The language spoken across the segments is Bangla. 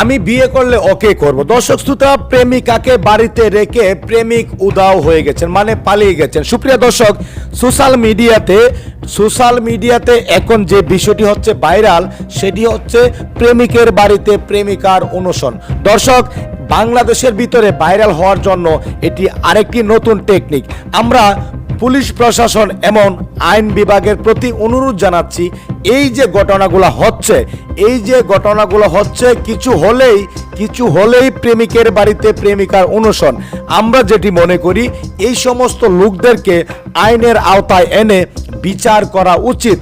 আমি বিয়ে করলে ওকে করব। দর্শক শ্রোতা, প্রেমিকাকে বাড়িতে রেখে প্রেমিক উদাও হয়ে গেছেন মানে পালিয়ে গেছেন। সুপ্রিয় দর্শক, সোশ্যাল মিডিয়াতে সোশ্যাল মিডিয়াতে এখন যে বিষয়টি হচ্ছে ভাইরাল, সেটি হচ্ছে প্রেমিকের বাড়িতে প্রেমিকার অনুসরণ দর্শক, বাংলাদেশের ভিতরে ভাইরাল হওয়ার জন্য এটি আরেকটি নতুন টেকনিক। আমরা পুলিশ প্রশাসন এমন আইন বিভাগের প্রতি অনুরোধ জানাচ্ছি এই যে ঘটনাগুলো হচ্ছে, এই যে ঘটনাগুলো হচ্ছে, কিছু হলেই কিছু হলেই প্রেমিকের বাড়িতে প্রেমিকার অনুসরণ। আমরা যেটি মনে করি, এই সমস্ত লোকদেরকে আইনের আওতায় এনে বিচার করা উচিত।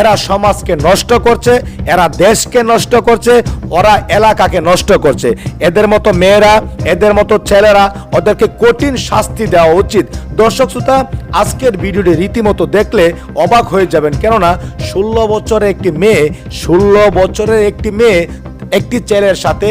এরা সমাজকে নষ্ট করছে, এরা দেশকে নষ্ট করছে, ওরা এলাকাকে নষ্ট করছে। এদের মতো মেয়েরা, এদের মতো ছেলেরা, ওদেরকে কঠিন শাস্তি দেওয়া উচিত। দর্শক শ্রোতা, আজকের ভিডিওটি রীতিমতো দেখলে অবাক হয়ে যাবেন। কেননা, ষোলো বছরের একটি মেয়ে, ষোলো বছরের একটি মেয়ে, একটি ছেলের সাথে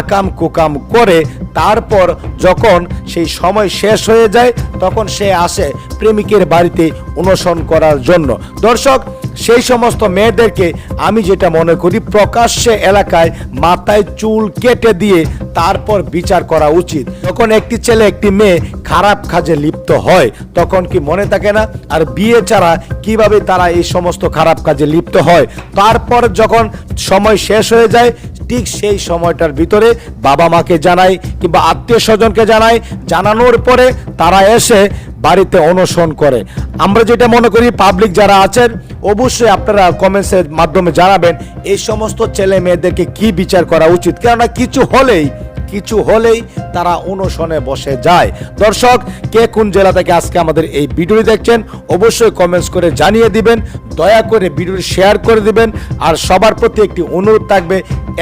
আকাম কুকাম করে, তারপর যখন সেই সময় শেষ হয়ে যায়, তখন সে আসে প্রেমিকের বাড়িতে অনুসরণ করার জন্য। দর্শক সেই সমস্ত মেয়েদেরকে আমি যেটা মনে করি, প্রকাশ্যে এলাকায় মাথায় চুল কেটে দিয়ে তারপর বিচার করা উচিত। যখন একটি ছেলে একটি মেয়ে খারাপ কাজে লিপ্ত হয়, তখন কি মনে থাকে না? আর বিয়ে ছাড়া কীভাবে তারা এই সমস্ত খারাপ কাজে লিপ্ত হয়? তারপর যখন সময় শেষ হয়ে যায় ঠিক সেই সময়টার ভিতরে বাবা মাকে জানাই কিংবা আত্মীয় স্বজনকে জানাই। জানানোর পরে তারা এসে বাড়িতে অনুসরণ করে। আমরা যেটা মনে করি পাবলিক যারা আছেন, অবশ্যই আপনারা কমেন্টসের মাধ্যমে জানাবেন এই সমস্ত ছেলে মেয়েদেরকে কি বিচার করা উচিত। কেননা কিছু হলেই কিছু হলেই তারা অনুসরণে বসে যায়। দর্শক কে কোন জেলা থেকে আজকে আমাদের এই ভিডিওটি দেখছেন, অবশ্যই কমেন্টস করে জানিয়ে দিবেন, দয়া করে ভিডিওটি শেয়ার করে দিবেন, আর সবার প্রতি একটি অনুরোধ থাকবে,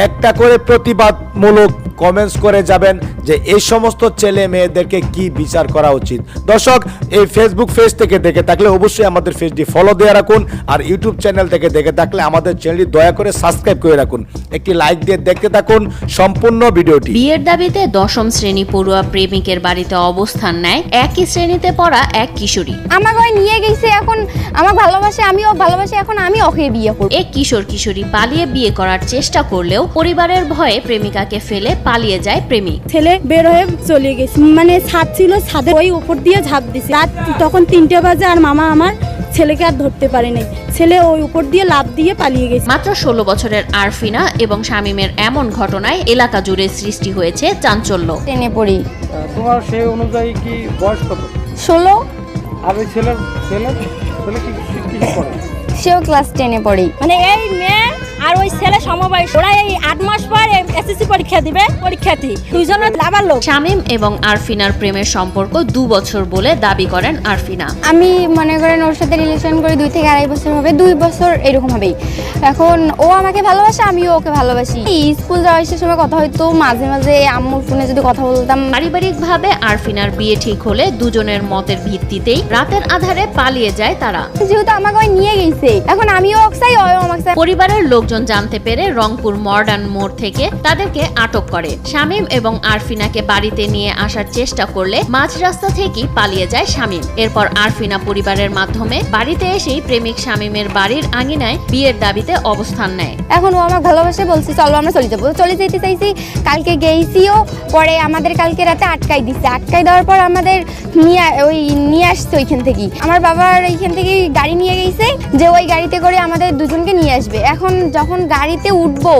একটা করে প্রতিবাদমূলক কমেন্টস করে যাবেন যে এই সমস্ত ছেলে মেয়েদেরকে কি বিচার করা উচিত। দর্শক, এই ফেসবুক পেজ থেকে দেখে থাকলে অবশ্যই আমাদের পেজটি ফলো দিয়ে রাখুন, আর ইউটিউব চ্যানেল থেকে দেখে থাকলে আমাদের চ্যানেলটি দয়া করে সাবস্ক্রাইব করে রাখুন। একটি লাইক দিয়ে দেখতে থাকুন সম্পূর্ণ ভিডিওটি। বিয়ের দাবিতে দশম শ্রেণি পড়ুয়া প্রেমিকের বাড়িতে অবস্থান নেয় একই শ্রেণীতে পড়া এক কিশোরী। আমাকে ওই নিয়ে গেছে এখন আমার ভালোবাসে আমিও ভালোবাসে এখন আমি ওকে বিয়ে করব। এক কিশোর কিশোরী পালিয়ে বিয়ে করার চেষ্টা করলেও পরিবারের ভয়ে প্রেমিকাকে ফেলে পালিয়ে যায় প্রেমিক। ছেলে বের হয়ে চলে গেছে। মানে ছাদ ছিল ছাদে ওই উপর দিয়ে ঝাঁপ দিছে। রাত তখন তিনটে বাজে আর মামা আমার ছেলেকে আর ধরতে পারে নাই ছেলে ওই উপর দিয়ে লাভ দিয়ে পালিয়ে গেছে। মাত্র ষোলো বছরের আরফিনা এবং শামীমের এমন ঘটনায় এলাকা জুড়ে সৃষ্টি হয়েছে চাঞ্চল্য। টেনে পড়ি। তোমার সেই অনুযায়ী কি বয়স কত? ষোলো। আর ওই ছেলের ছেলে ছেলে কি কি- করে? সেও ক্লাস টেনে পড়ি। মানে এই মেয়ে আর ওই ছেলে সমবয়স ওরা এই আট মাস পর এসএসসি পরীক্ষা দিবে পরীক্ষার্থী। দুইজনের লাভার লোক। শামীম এবং আরফিনার প্রেমের সম্পর্ক দু বছর বলে দাবি করেন আরফিনা। আমি মনে করেন ওর সাথে রিলেশন করে দুই থেকে আড়াই বছর হবে দুই বছর এরকম হবেই। এখন ও আমাকে ভালোবাসে আমিও ওকে ভালোবাসি। স্কুল যাওয়ার সে সময় কথা হয়তো মাঝে মাঝে আম্মুর ফোনে যদি কথা বলতাম। পারিবারিকভাবে আরফিনার বিয়ে ঠিক হলে দুজনের মতের ভিত্তিতেই রাতের আধারে পালিয়ে যায় তারা। যেহেতু আমাকে ওই নিয়ে গেছে এখন আমিও ওকে চাই ওও আমাকে চাই। পরিবারের লোকজন জানতে পেরে রংপুর মডার্ন মোড় থেকে তাদেরকে আটক করে। শামীম এবং আরফিনাকে বাড়িতে নিয়ে আসার চেষ্টা করলে মাঝ রাস্তা থেকেই পালিয়ে যায় শামীম। এরপর আরফিনা পরিবারের মাধ্যমে বাড়িতে এসেই প্রেমিক শামীমের বাড়ির আঙিনায় বিয়ের দাবিতে অবস্থান নেয়। এখন ও আমার ভালোবাসে, বলছে, চলো, আমরা চলে যাব। চলে যেতে চাইছি, কালকে গেইছিও পরে আমাদের কালকে রাতে আটকাই দিচ্ছে আটকাই দেওয়ার পর আমাদের নিয়ে, ওই আসছে ওইখান থেকে আমার বাবার এইখান থেকে গাড়ি নিয়ে গেছে যে ওই গাড়িতে করে আমাদের দুজনকে নিয়ে আসবে। এখন যখন গাড়িতে উঠবো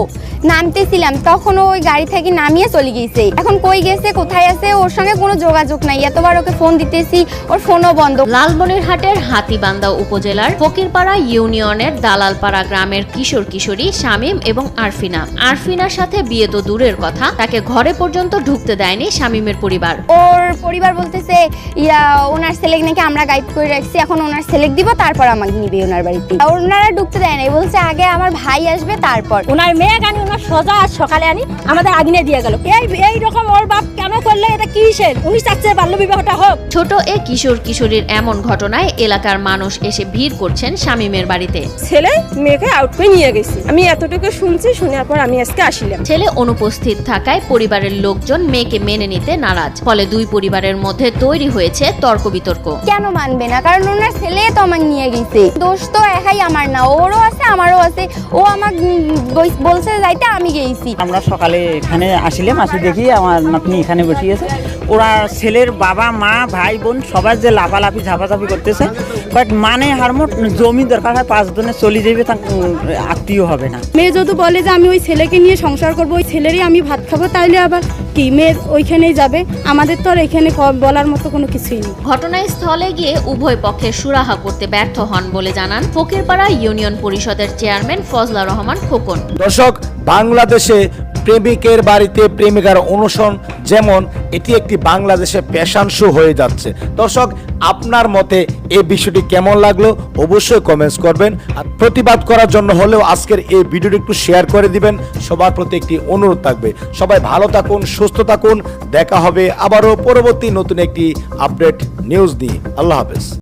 নামতেছিলাম তখন ওই গাড়ি থেকে নামিয়ে চলে গেছে। এখন কই গেছে কোথায় আছে ওর সঙ্গে কোনো যোগাযোগ নাই। এতবার ওকে ফোন দিতেছি ওর ফোনও বন্ধ। লালমনিরহাটের হাতিবান্দা উপজেলার ফকিরপাড়া ইউনিয়নের দালালপাড়া গ্রামের কিশোর কিশোরী শামীম এবং আরফিনা। আরফিনার সাথে বিয়ে তো দূরের কথা তাকে ঘরে পর্যন্ত ঢুকতে দেয়নি শামীমের পরিবার। ওর পরিবার বলতেছে ইয়া ওনার ছেলেকে নাকি আমরা গাইড করে রাখছি এখন ওনার ছেলেক দিব তারপর আমাকে নিবে ওনার বাড়িতে। ওনারা ঢুকতে দেয় না বলছে আগে আমার ভাই আসবে তারপর। ওনার মেয়ে গানি ওনার সোজা আজ সকালে আনি আমাদের আগুনে দিয়ে গেল। এই এই রকম ওর বাপ কেন করলে এটা কিসের? উনি চাচ্ছে বাল্য বিবাহটা হোক। ছোট এ কিশোর কিশোরীর এমন ঘটনায় এলাকার মানুষ এসে ভিড় করছেন শামীমের বাড়িতে। ছেলে মেয়েকে আউট করে নিয়ে গেছে। আমি এতটুকু শুনছি শোনার পর আমি আজকে আসিলাম। ছেলে অনুপস্থিত থাকায় পরিবারের লোকজন মেয়েকে মেনে নিতে নারাজ। ফলে দুই পরিবারের মধ্যে তৈরি হয়েছে তর্ক বিতর্ক। কেন মানবে না? কারণ ওনার ছেলে তো আমাকে নিয়ে গেছে। দোষ তো একাই আমার না। ওরও আছে, আমারও আছে। ও আমার বলছে যাইতে আমি গেছি আমরা সকালে এখানে আসিলাম, আসি দেখি আমার নাতনি এখানে বসিয়েছে ওরা ছেলের বাবা, মা, ভাই, বোন সবার যে লাফালাফি, ঝাপাঝাপি করতেছে বাট মানে হারমোট জমি দরকার হয় পাঁচ জনে চলে যাবে তার আত্মীয় হবে না। মেয়ে যদি বলে যে আমি ওই ছেলেকে নিয়ে সংসার করব ওই ছেলেরই আমি ভাত খাব তাইলে আবার কি? মেয়ে ওইখানেই যাবে। আমাদের তো আর এখানে ক- বলার মতো কোনো কিছুই নেই। ঘটনাস্থলে গিয়ে উভয় পক্ষের সুরাহা করতে ব্যর্থ হন বলে জানান ফকিরপাড়া ইউনিয়ন পরিষদের চেয়ারম্যান ফজলা রহমান খোকন। দর্শক বাংলাদেশে প্রেমিকের বাড়িতে প্রেমিকার অনুসরণ যেমন এটি একটি বাংলাদেশে ফ্যাশন শো হয়ে যাচ্ছে। দর্শক, আপনার মতে এই বিষয়টি কেমন লাগল অবশ্যই কমেন্টস করবেন। আর প্রতিবাদ করার জন্য হলেও আজকের এই ভিডিওটি একটু শেয়ার করে দিবেন। সবার প্রতি একটি অনুরোধ থাকবে। সবাই ভালো থাকুন, সুস্থ থাকুন। দেখা হবে আবারও পরবর্তী নতুন একটি আপডেট নিউজ নিয়ে। আল্লাহ হাফেজ।